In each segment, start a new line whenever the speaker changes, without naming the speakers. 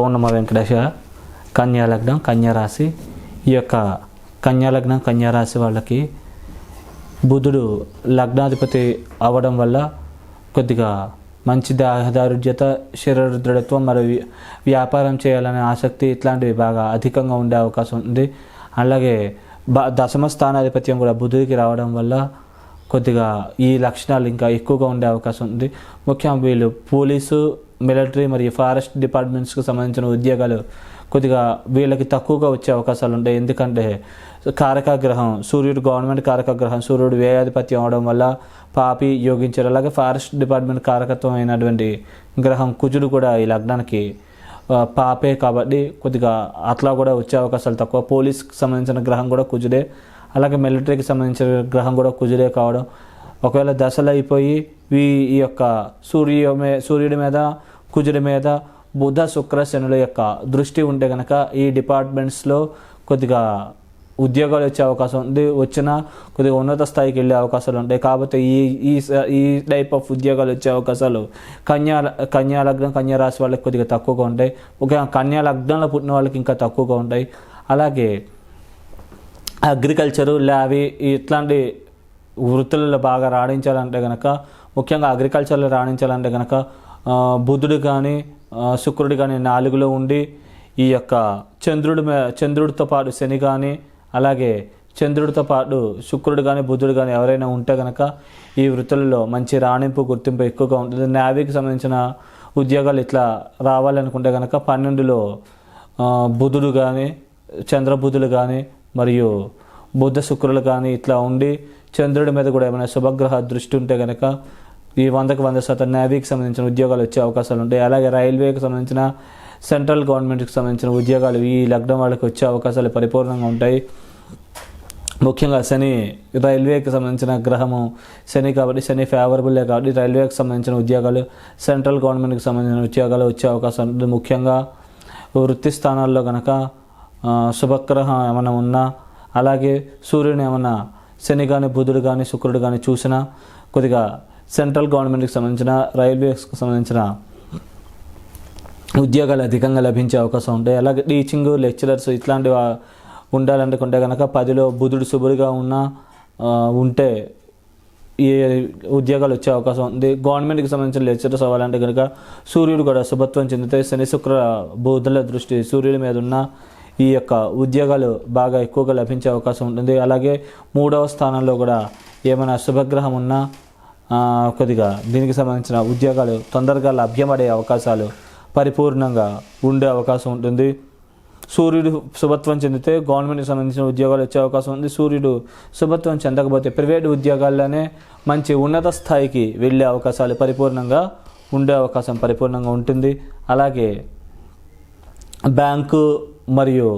పౌర్ణమ వెంకటేశ కన్యాలగ్నం కన్యారాశి ఈ యొక్క కన్యాలగ్నం కన్యారాశి వాళ్ళకి బుధుడు లగ్నాధిపతి అవ్వడం వల్ల కొద్దిగా మంచి దాహదారుఢ్యత శరీర దృఢత్వం మరియు వ్యాపారం చేయాలనే ఆసక్తి ఇట్లాంటివి బాగా అధికంగా ఉండే అవకాశం ఉంది. అలాగే దశమ స్థానాధిపత్యం కూడా బుధుడికి రావడం వల్ల కొద్దిగా ఈ లక్షణాలు ఇంకా ఎక్కువగా ఉండే అవకాశం ఉంది. ముఖ్యంగా వీళ్ళు పోలీసు మిలిటరీ మరియు ఫారెస్ట్ డిపార్ట్మెంట్స్కి సంబంధించిన ఉద్యోగాలు కొద్దిగా వీళ్ళకి తక్కువగా వచ్చే అవకాశాలు ఉంటాయి. ఎందుకంటే కారకగ్రహం సూర్యుడు గవర్నమెంట్ కారకగ్రహం సూర్యుడు వ్యయాధిపత్యం అవడం వల్ల పాపి యోగించారు. అలాగే ఫారెస్ట్ డిపార్ట్మెంట్ కారకత్వం అయినటువంటి గ్రహం కుజుడు కూడా ఈ లగ్నానికి పాపే కాబట్టి కొద్దిగా అట్లా కూడా వచ్చే అవకాశాలు తక్కువ. పోలీస్కి సంబంధించిన గ్రహం కూడా కుజుడే. అలాగే మిలిటరీకి సంబంధించిన గ్రహం కూడా కుజుడే కావడం. ఒకవేళ దశలు అయిపోయి ఈ యొక్క సూర్య సూర్యుడి మీద కుజుడి మీద బుధ శుక్ర శనుల యొక్క దృష్టి ఉంటే కనుక ఈ డిపార్ట్మెంట్స్లో కొద్దిగా ఉద్యోగాలు వచ్చే అవకాశం ఉంది. వచ్చినా కొద్దిగా ఉన్నత స్థాయికి వెళ్ళే అవకాశాలు ఉంటాయి. కాబట్టి ఈ ఈ ఈ టైప్ ఆఫ్ ఉద్యోగాలు వచ్చే అవకాశాలు కన్యా కన్యా లగ్నం కన్యా రాశి వాళ్ళకి కొద్దిగా తక్కువగా ఉంటాయి. ముఖ్యంగా కన్యా లగ్నంలో పుట్టిన వాళ్ళకి ఇంకా తక్కువగా ఉంటాయి. అలాగే అగ్రికల్చరు ల్యావి ఇట్లాంటి వృత్తులలో బాగా రాణించాలంటే కనుక ముఖ్యంగా అగ్రికల్చర్లో రాణించాలంటే కనుక బుధుడు కానీ శుక్రుడు కానీ నాలుగులో ఉండి ఈ యొక్క చంద్రుడి చంద్రుడితో పాటు శని కానీ అలాగే చంద్రుడితో పాటు శుక్రుడు కానీ బుధుడు కానీ ఎవరైనా ఉంటే కనుక ఈ వృత్తులలో మంచి రాణింపు గుర్తింపు ఎక్కువగా ఉంటుంది. నేవీకి సంబంధించిన ఉద్యోగాలు ఇట్లా రావాలనుకుంటే కనుక పన్నెండులో బుధుడు కానీ చంద్రబుధులు కానీ మరియు బుద్ధ శుక్రులు కానీ ఇట్లా ఉండి చంద్రుడి మీద కూడా ఏమైనా శుభగ్రహ దృష్టి ఉంటే కనుక ఈ వందకు వంద శాతం నేవీకి సంబంధించిన ఉద్యోగాలు వచ్చే అవకాశాలు ఉంటాయి. అలాగే రైల్వేకి సంబంధించిన సెంట్రల్ గవర్నమెంట్కి సంబంధించిన ఉద్యోగాలు ఈ లగ్నం వాళ్ళకి వచ్చే అవకాశాలు పరిపూర్ణంగా ఉంటాయి. ముఖ్యంగా శని రైల్వేకి సంబంధించిన గ్రహము శని కాబట్టి శని ఫేవరబుల్లే కాబట్టి రైల్వేకి సంబంధించిన ఉద్యోగాలు సెంట్రల్ గవర్నమెంట్కి సంబంధించిన ఉద్యోగాలు వచ్చే అవకాశం ఉంటుంది ముఖ్యంగా వృత్తి స్థానాల్లో కనుక శుభగ్రహం ఏమైనా ఉన్నా అలాగే సూర్యుని ఏమైనా శని కానీ బుధుడు కానీ శుక్రుడు కానీ చూసినా కొద్దిగా సెంట్రల్ గవర్నమెంట్కి సంబంధించిన రైల్వేస్కి సంబంధించిన ఉద్యోగాలు అధికంగా లభించే అవకాశం ఉంటాయి. అలాగే టీచింగ్ లెక్చరర్స్ ఇట్లాంటివి ఉండాలనుకుంటే కనుక పదిలో బుధుడు శుభుడిగా ఉన్న ఉంటే ఈ ఉద్యోగాలు వచ్చే అవకాశం ఉంది. గవర్నమెంట్కి సంబంధించిన లెక్చరర్స్ అవ్వాలంటే కనుక సూర్యుడు కూడా శుభత్వం చెందితే శని శుక్ర బుధుల దృష్టి సూర్యుడి మీద ఉన్న ఈ యొక్క ఉద్యోగాలు బాగా ఎక్కువగా లభించే అవకాశం ఉంటుంది. అలాగే మూడవ స్థానంలో కూడా ఏమైనా శుభగ్రహం ఉన్నా కొద్దిగా దీనికి సంబంధించిన ఉద్యోగాలు తొందరగా లభ్యమడే అవకాశాలు పరిపూర్ణంగా ఉండే అవకాశం ఉంటుంది. సూర్యుడు శుభత్వం చెందితే గవర్నమెంట్కి సంబంధించిన ఉద్యోగాలు వచ్చే అవకాశం ఉంది. సూర్యుడు శుభత్వం చెందకపోతే ప్రైవేట్ ఉద్యోగాల్లోనే మంచి ఉన్నత స్థాయికి వెళ్ళే అవకాశాలు పరిపూర్ణంగా ఉండే అవకాశం పరిపూర్ణంగా ఉంటుంది. అలాగే బ్యాంకు మరియు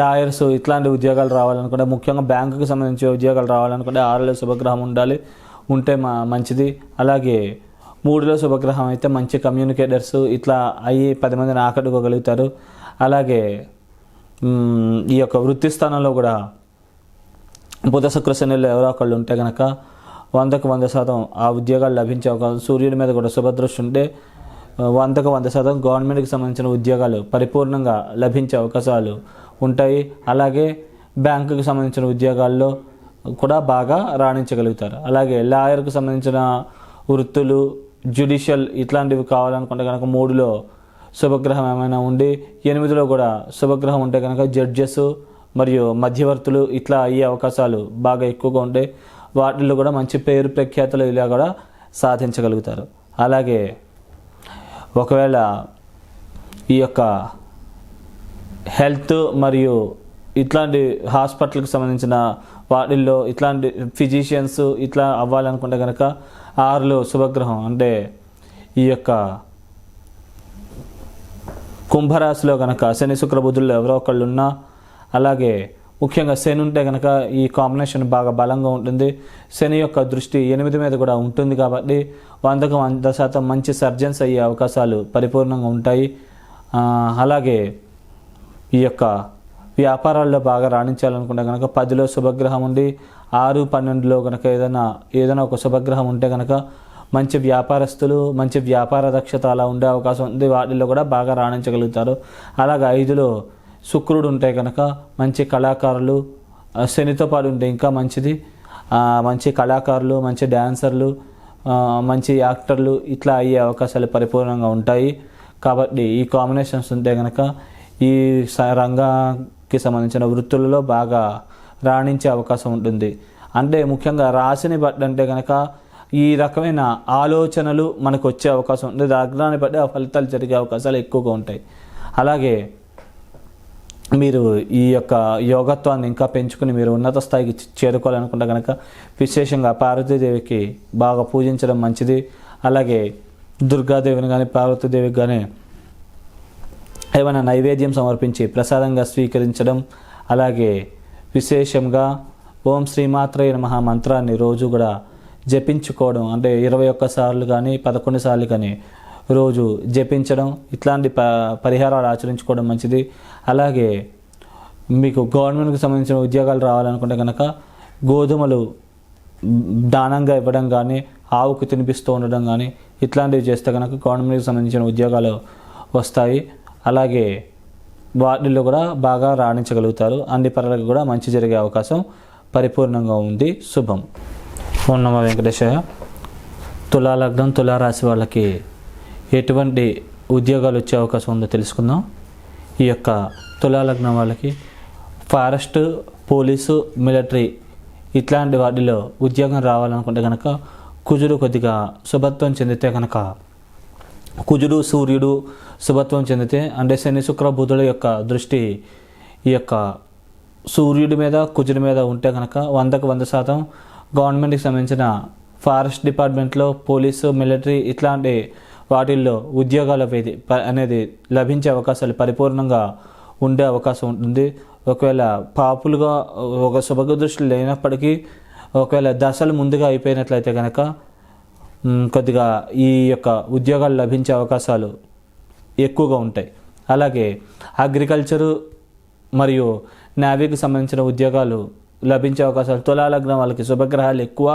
లాయర్స్ ఇట్లాంటి ఉద్యోగాలు రావాలనుకుంటే ముఖ్యంగా బ్యాంకుకి సంబంధించిన ఉద్యోగాలు రావాలనుకుంటే ఆరులో శుభగ్రహం ఉండాలి. ఉంటే మా మంచిది. అలాగే మూడులో శుభగ్రహం అయితే మంచి కమ్యూనికేటర్స్ ఇట్లా అయ్యి పది మందిని ఆకట్టుకోగలుగుతారు. అలాగే ఈ యొక్క వృత్తి స్థానంలో కూడా బుధ శుక్ర ఎవరో ఒకళ్ళు ఉంటే కనుక వందకు వంద శాతం ఆ ఉద్యోగాలు లభించే అవకాశం సూర్యుడి మీద కూడా శుభదృష్టి ఉంటే వందకు వంద శాతం గవర్నమెంట్కి సంబంధించిన ఉద్యోగాలు పరిపూర్ణంగా లభించే అవకాశాలు ఉంటాయి. అలాగే బ్యాంకుకి సంబంధించిన ఉద్యోగాల్లో కూడా బాగా రాణించగలుగుతారు. అలాగే లాయర్కు సంబంధించిన వృత్తులు జ్యుడిషియల్ ఇట్లాంటివి కావాలనుకుంటే కనుక మూడులో శుభగ్రహం ఏమైనా ఉండి ఎనిమిదిలో కూడా శుభగ్రహం ఉంటే కనుక జడ్జెస్ మరియు మధ్యవర్తులు ఇట్లా అయ్యే అవకాశాలు బాగా ఎక్కువగా ఉంటాయి వాటిల్లో కూడా మంచి పేరు ప్రఖ్యాతులు ఇలా కూడా సాధించగలుగుతారు. అలాగే ఒకవేళ ఈ యొక్క హెల్త్ మరియు ఇట్లాంటి హాస్పిటల్కి సంబంధించిన వాటిల్లో ఇట్లాంటి ఫిజిషియన్స్ ఇట్లా అవ్వాలనుకుంటే కనుక ఆరులో శుభగ్రహం అంటే ఈ యొక్క కుంభరాశిలో కనుక శని శుక్రబుద్ధుల్లో ఎవరో ఒకళ్ళు ఉన్నా అలాగే ముఖ్యంగా శని ఉంటే కనుక ఈ కాంబినేషన్ బాగా బలంగా ఉంటుంది. శని యొక్క దృష్టి ఎనిమిది మీద కూడా ఉంటుంది కాబట్టి వందకు వంద శాతం మంచి సర్జన్స్ అయ్యే అవకాశాలు పరిపూర్ణంగా ఉంటాయి. అలాగే ఈ యొక్క వ్యాపారాల్లో బాగా రాణించాలనుకుంటే కనుక పదిలో శుభగ్రహం ఉండి ఆరు పన్నెండులో కనుక ఏదైనా ఏదైనా ఒక శుభగ్రహం ఉంటే కనుక మంచి వ్యాపారస్తులు మంచి వ్యాపార దక్షత అలా ఉండే అవకాశం ఉంది. వాటిల్లో కూడా బాగా రాణించగలుగుతారు. అలాగే ఐదులో శుక్రుడు ఉంటే కనుక మంచి కళాకారులు శనితో పాటు ఉంటే ఇంకా మంచిది. మంచి కళాకారులు మంచి డ్యాన్సర్లు మంచి యాక్టర్లు ఇట్లా అయ్యే అవకాశాలు పరిపూర్ణంగా ఉంటాయి. కాబట్టి ఈ కాంబినేషన్స్ ఉంటే కనుక ఈ స- కి సంబంధించిన వృత్తులలో బాగా రాణించే అవకాశం ఉంటుంది. అంటే ముఖ్యంగా రాశిని బట్టి అంటే కనుక ఈ రకమైన ఆలోచనలు మనకు వచ్చే అవకాశం ఉంది. దాని బట్టి ఆ ఫలితాలు జరిగే అవకాశాలు ఎక్కువగా ఉంటాయి. అలాగే మీరు ఈ యొక్క యోగత్వాన్ని ఇంకా పెంచుకుని మీరు ఉన్నత స్థాయికి చేరుకోవాలనుకుంటే కనుక విశేషంగా పార్వతీదేవికి బాగా పూజించడం మంచిది. అలాగే దుర్గాదేవిని కానీ పార్వతీదేవికి కానీ ఏమైనా నైవేద్యం సమర్పించి ప్రసాదంగా స్వీకరించడం అలాగే విశేషంగా ఓం శ్రీమాత్రయ నమ మంత్రాన్ని రోజు కూడా జపించుకోవడం అంటే ఇరవై ఒక్క సార్లు కానీ పదకొండు సార్లు కానీ రోజు జపించడం ఇట్లాంటి ప పరిహారాలు ఆచరించుకోవడం మంచిది. అలాగే మీకు గవర్నమెంట్కి సంబంధించిన ఉద్యోగాలు రావాలనుకుంటే కనుక గోధుమలు దానంగా ఇవ్వడం కానీ ఆవుకు తినిపిస్తూ ఉండడం కానీ ఇట్లాంటివి చేస్తే కనుక గవర్నమెంట్కి సంబంధించిన ఉద్యోగాలు వస్తాయి. అలాగే వాటిల్లో కూడా బాగా రాణించగలుగుతారు. అన్ని పనులకు కూడా మంచి జరిగే అవకాశం పరిపూర్ణంగా ఉంది. శుభం. ఫోన్ నమ్మ వెంకటేశయ్య తులా లగ్నం తులా రాశి వాళ్ళకి ఎటువంటి ఉద్యోగాలు వచ్చే అవకాశం ఉందో తెలుసుకుందాం. ఈ యొక్క తులా లగ్నం వాళ్ళకి ఫారెస్ట్ పోలీసు మిలిటరీ ఇట్లాంటి వాటిలో ఉద్యోగం రావాలనుకుంటే కనుక కుజుడు కొద్దిగా శుభత్వం చెందితే కనుక కుజుడు సూర్యుడు శుభత్వం చెందితే అంటే శని శుక్ర బుధుల యొక్క దృష్టి ఈ యొక్క సూర్యుడి మీద కుజుడి మీద ఉంటే కనుక వందకు వంద శాతం గవర్నమెంట్కి సంబంధించిన ఫారెస్ట్ డిపార్ట్మెంట్లో పోలీసు మిలిటరీ ఇట్లాంటి వాటిల్లో ఉద్యోగాలు అనేది అనేది లభించే అవకాశాలు పరిపూర్ణంగా ఉండే అవకాశం ఉంటుంది. ఒకవేళ పాపులుగా ఒక శుభగ దృష్టి లేనప్పటికీ ఒకవేళ దశలు ముందుగా అయిపోయినట్లయితే కనుక కొద్దిగా ఈ యొక్క ఉద్యోగాలు లభించే అవకాశాలు ఎక్కువగా ఉంటాయి. అలాగే అగ్రికల్చరు మరియు నావీకి సంబంధించిన ఉద్యోగాలు లభించే అవకాశాలు తులాలగ్నం వాళ్ళకి శుభగ్రహాలు ఎక్కువ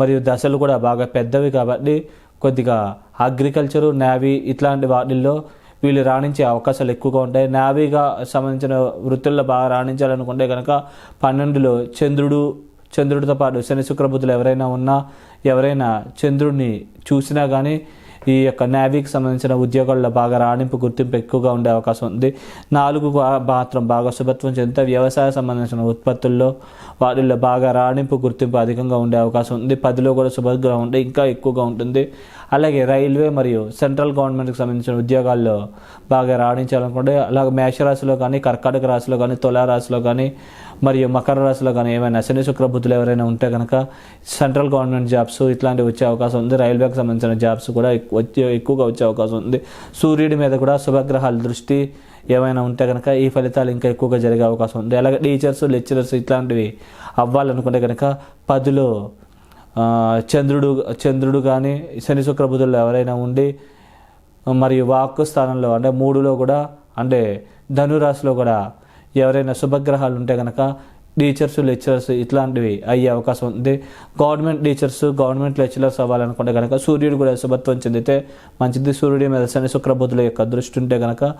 మరియు దశలు కూడా బాగా పెద్దవి కాబట్టి కొద్దిగా అగ్రికల్చరు నావీ ఇట్లాంటి వాటిల్లో వీళ్ళు రాణించే అవకాశాలు ఎక్కువగా ఉంటాయి. నావీగా సంబంధించిన వృత్తుల్లో బాగా రాణించాలనుకుంటే కనుక పన్నెండులో చంద్రుడు చంద్రుడితో పాటు శని శుక్రబుద్ధులు ఎవరైనా ఉన్నా ఎవరైనా చంద్రుడిని చూసినా కానీ ఈ యొక్క నేవీకి సంబంధించిన ఉద్యోగాల్లో బాగా రాణింపు గుర్తింపు ఎక్కువగా ఉండే అవకాశం ఉంది. నాలుగు మాత్రం బాగా శుభత్వం చెందితే వ్యవసాయ సంబంధించిన ఉత్పత్తుల్లో వాటిల్లో బాగా రాణింపు గుర్తింపు అధికంగా ఉండే అవకాశం ఉంది. పదిలో కూడా శుభగ్రహం ఉంటే ఇంకా ఎక్కువగా ఉంటుంది. అలాగే రైల్వే మరియు సెంట్రల్ గవర్నమెంట్కి సంబంధించిన ఉద్యోగాల్లో బాగా రాణించాలనుకుంటే అలాగే మేషరాశిలో కానీ కర్కాటక రాశిలో కానీ తులారాశిలో కానీ మరియు మకర రాశిలో కానీ ఏమైనా శని శుక్రబుద్ధులు ఎవరైనా ఉంటే కనుక సెంట్రల్ గవర్నమెంట్ జాబ్స్ ఇట్లాంటివి వచ్చే అవకాశం ఉంది. రైల్వేకి సంబంధించిన జాబ్స్ కూడా వచ్చే ఎక్కువగా వచ్చే అవకాశం ఉంది. సూర్యుడి మీద కూడా శుభగ్రహాల దృష్టి ఏమైనా ఉంటే కనుక ఈ ఫలితాలు ఇంకా ఎక్కువగా జరిగే అవకాశం ఉంది. అలాగే టీచర్స్ లెక్చరర్స్ ఇట్లాంటివి అవ్వాలనుకుంటే కనుక పదిలో చంద్రుడు చంద్రుడు కానీ శని శుక్రబుధుల్లో ఎవరైనా ఉండి మరియు వాక్కు స్థానంలో అంటే మూడులో కూడా అంటే ధనురాశిలో కూడా ఎవరైనా శుభగ్రహాలు ఉంటే కనుక టీచర్స్ లెక్చరర్స్ ఇట్లాంటివి అయ్యే అవకాశం ఉంది. గవర్నమెంట్ టీచర్స్ గవర్నమెంట్ లెక్చరర్స్ అవ్వాలనుకుంటే కనుక సూర్యుడు కూడా శుభత్వం చెందితే మంచిది. సూర్యుడి మీద శని శుక్రబుద్ధుల యొక్క దృష్టి ఉంటే కనుక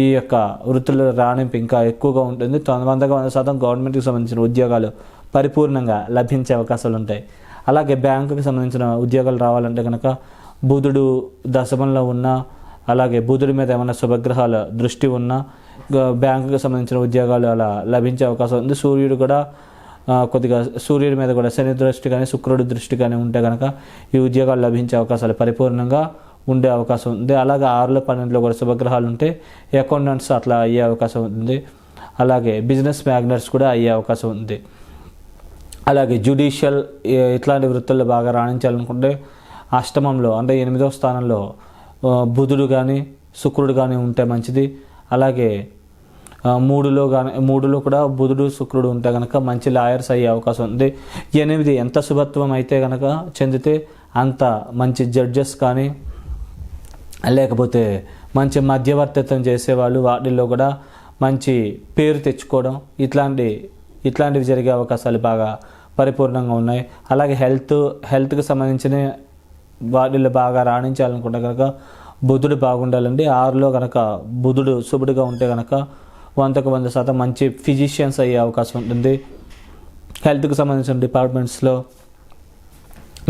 ఈ యొక్క వృత్తుల రాణింపు ఇంకా ఎక్కువగా ఉంటుంది. తొందర వందకు వంద శాతం గవర్నమెంట్కి సంబంధించిన ఉద్యోగాలు పరిపూర్ణంగా లభించే అవకాశాలు ఉంటాయి అలాగే బ్యాంకుకి సంబంధించిన ఉద్యోగాలు రావాలంటే కనుక బుధుడు దశమంలో ఉన్న అలాగే బుధుడి మీద ఏమైనా శుభగ్రహాల దృష్టి ఉన్న బ్యాంకుకి సంబంధించిన ఉద్యోగాలు అలా లభించే అవకాశం ఉంది. సూర్యుడు కూడా కొద్దిగా సూర్యుడి మీద కూడా శని దృష్టి కానీ శుక్రుడి దృష్టి కానీ ఉంటే కనుక ఈ ఉద్యోగాలు లభించే అవకాశాలు పరిపూర్ణంగా ఉండే అవకాశం ఉంది. అలాగే ఆరులో పన్నెండులో కూడా శుభగ్రహాలు ఉంటే అకౌంటెంట్స్ అట్లా అయ్యే అవకాశం ఉంది. అలాగే బిజినెస్ మ్యాగ్నెట్స్ కూడా అయ్యే అవకాశం ఉంది. అలాగే జ్యుడిషియల్ ఇట్లాంటి వృత్తుల్లో బాగా రాణించాలనుకుంటే అష్టమంలో అంటే ఎనిమిదో స్థానంలో బుధుడు కానీ శుక్రుడు కానీ ఉంటే మంచిది. అలాగే మూడులో కానీ మూడులో కూడా బుధుడు శుక్రుడు ఉంటే కనుక మంచి లాయర్స్ అయ్యే అవకాశం ఉంది. ఎనిమిది ఎంత శుభత్వం అయితే కనుక చెందితే అంత మంచి జడ్జెస్ కానీ లేకపోతే మంచి మధ్యవర్తిత్వం చేసేవాళ్ళు వాటిల్లో కూడా మంచి పేరు తెచ్చుకోవడం ఇట్లాంటి ఇట్లాంటివి జరిగే అవకాశాలు బాగా పరిపూర్ణంగా ఉన్నాయి. అలాగే హెల్త్ హెల్త్కి సంబంధించిన వాటిల్లో బాగా రాణించాలనుకుంటే కనుక బుధుడు బాగుండాలండి. ఆరులో కనుక బుధుడు శుభుడుగా ఉంటే కనుక వందకు వంద శాతం మంచి ఫిజిషియన్స్ అయ్యే అవకాశం ఉంటుంది. హెల్త్కి సంబంధించిన డిపార్ట్మెంట్స్లో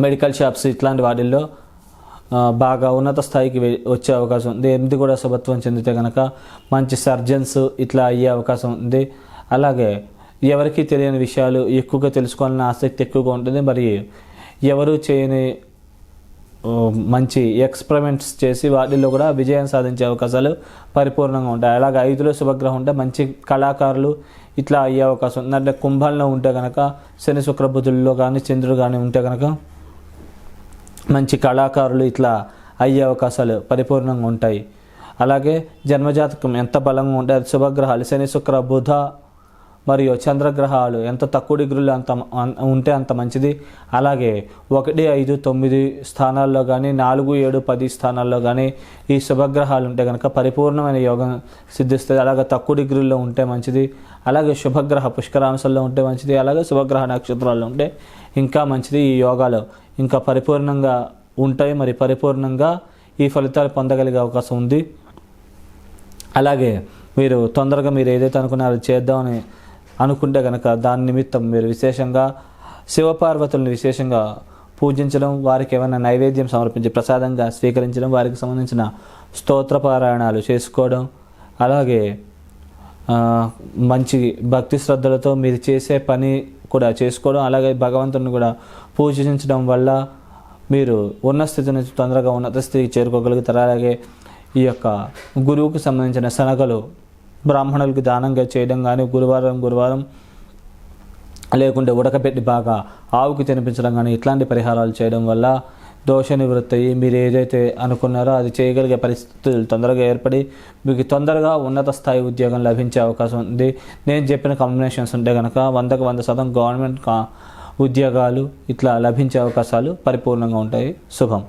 మెడికల్ షాప్స్ ఇట్లాంటి వాటిల్లో బాగా ఉన్నత స్థాయికి వచ్చే అవకాశం ఉంది. ఎనిమిది కూడా శుభత్వం చెందితే కనుక మంచి సర్జన్స్ ఇట్లా అయ్యే అవకాశం ఉంది. అలాగే ఎవరికి తెలియని విషయాలు ఎక్కువగా తెలుసుకోవాలన్న ఆసక్తి ఎక్కువగా ఉంటుంది. మరి ఎవరు చేయని మంచి ఎక్స్పెరిమెంట్స్ చేసి వాటిల్లో కూడా విజయం సాధించే అవకాశాలు పరిపూర్ణంగా ఉంటాయి. అలాగే ఐదులో శుభగ్రహం ఉంటే మంచి కళాకారులు ఇట్లా అయ్యే అవకాశం ఉంది. అంటే కుంభంలో ఉంటే కనుక శని శుక్రబుధుల్లో కానీ చంద్రుడు కానీ ఉంటే కనుక మంచి కళాకారులు ఇట్లా అయ్యే అవకాశాలు పరిపూర్ణంగా ఉంటాయి. అలాగే జన్మజాతకం ఎంత బలంగా ఉంటే అది శుభగ్రహాలు. శని శుక్ర బుధ మరియు చంద్రగ్రహాలు ఎంత తక్కువ డిగ్రీలు అంత ఉంటే అంత మంచిది. అలాగే ఒకటి ఐదు తొమ్మిది స్థానాల్లో కానీ నాలుగు ఏడు పది స్థానాల్లో కానీ ఈ శుభగ్రహాలు ఉంటే కనుక పరిపూర్ణమైన యోగం సిద్ధిస్తుంది. అలాగే తక్కువ డిగ్రీల్లో ఉంటే మంచిది. అలాగే శుభగ్రహ పుష్కరాంశంలో ఉంటే మంచిది. అలాగే శుభగ్రహ నక్షత్రాల్లో ఉంటే ఇంకా మంచిది ఈ యోగాలు. ఇంకా పరిపూర్ణంగా ఉంటాయి. మరి పరిపూర్ణంగా ఈ ఫలితాలు పొందగలిగే అవకాశం ఉంది. అలాగే మీరు తొందరగా మీరు ఏదైతే అనుకున్నారో చేద్దామని అనుకుంటే కనుక దాని నిమిత్తం మీరు విశేషంగా శివపార్వతులను విశేషంగా పూజించడం వారికి ఏమైనా నైవేద్యం సమర్పించి ప్రసాదంగా స్వీకరించడం వారికి సంబంధించిన స్తోత్ర పారాయణాలు చేసుకోవడం అలాగే మంచి భక్తి శ్రద్ధలతో మీరు చేసే పని కూడా చేసుకోవడం అలాగే భగవంతుని కూడా పూజించడం వల్ల మీరు ఉన్న స్థితి నుంచి తొందరగా ఉన్నత స్థితికి చేరుకోగలుగుతారు. అలాగే ఈ యొక్క గురువుకు సంబంధించిన శనగలు బ్రాహ్మణులకు దానంగా చేయడం కానీ గురువారం గురువారం లేకుంటే ఉడకబెట్టి బాగా ఆవుకి తినిపించడం కానీ ఇట్లాంటి పరిహారాలు చేయడం వల్ల దోష నివృత్తి అయ్యి మీరు ఏదైతే అనుకున్నారో అది చేయగలిగే పరిస్థితులు తొందరగా ఏర్పడి మీకు తొందరగా ఉన్నత స్థాయి ఉద్యోగం లభించే అవకాశం ఉంది. నేను చెప్పిన కాంబినేషన్స్ ఉంటే కనుక వందకు వంద శాతం గవర్నమెంట్ కా ఉద్యోగాలు ఇట్లా లభించే అవకాశాలు పరిపూర్ణంగా ఉంటాయి. శుభం.